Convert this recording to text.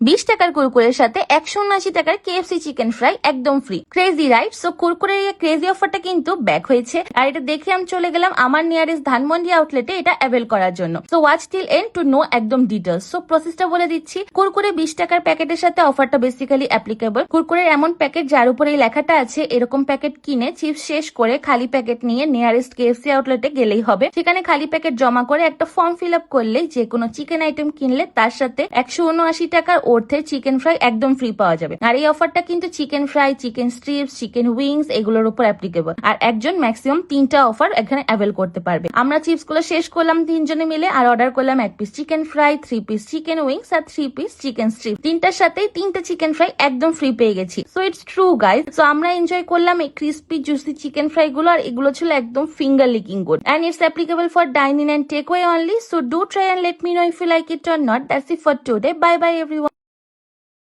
বিশ টাকার কুরকুরের সাথে একশো উনআশি টাকার কেএফসি চিকেন ফ্রাই একদম ফ্রি ক্রেজি রাইট সো কুরকুরের এই ক্রেজি অফারটা কিন্তু ব্যাক হয়েছে। আর এটা দেখে আমি চলে গেলাম আমার নিয়ারেস্ট ধানমন্ডি আউটলেটে এটা অ্যাভেল করার জন্য। So watch till end to know একদম ডিটেলস সো প্রসেসটা বলে দিচ্ছি। কুরকুরে বিশ টাকার প্যাকেটের সাথে অফারটা বেসিক্যালি অ্যাপ্লিকেবল কুরকুরের এমন প্যাকেট যার উপরে এই লেখাটা আছে, এরকম প্যাকেট কিনে চিপস শেষ করে খালি প্যাকেট নিয়ে নিয়ারেস্ট কেএফসি আউটলেটে গেলেই হবে। সেখানে খালি প্যাকেট জমা করে একটা ফর্ম ফিল আপ করলে যে কোনো চিকেন আইটেম কিনলে তার সাথে একশো উনআশি টাকার অর্থে চিকেন ফ্রাই একদম ফ্রি পাওয়া যাবে। আর এই অফারটা কিন্তু chicken fry chicken strips chicken wings এগুলোর উপর অ্যাপ্লিকেবল আর একজন ম্যাক্সিমাম তিনটা অফার এখানে অ্যাভেল করতে পারবে। আমরা চিপসগুলো শেষ করলাম তিনজনে মিলে আর অর্ডার করলাম এক piece chicken fry three piece chicken wings আর থ্রি পিস চিকেন স্ট্রিপ তিনটার সাথেই তিনটা চিকেন ফ্রাই একদম ফ্রি পেয়ে গেছি। So it's true guys so আমরা এনজয় করলাম এই ক্রিস্পি জুসি চিকেন ফ্রাই গুলো আর এগুলো ছিল একদম finger licking good and it's applicable for dining and takeaway only so do try and let me know if you like it or not that's it for today bye bye everyone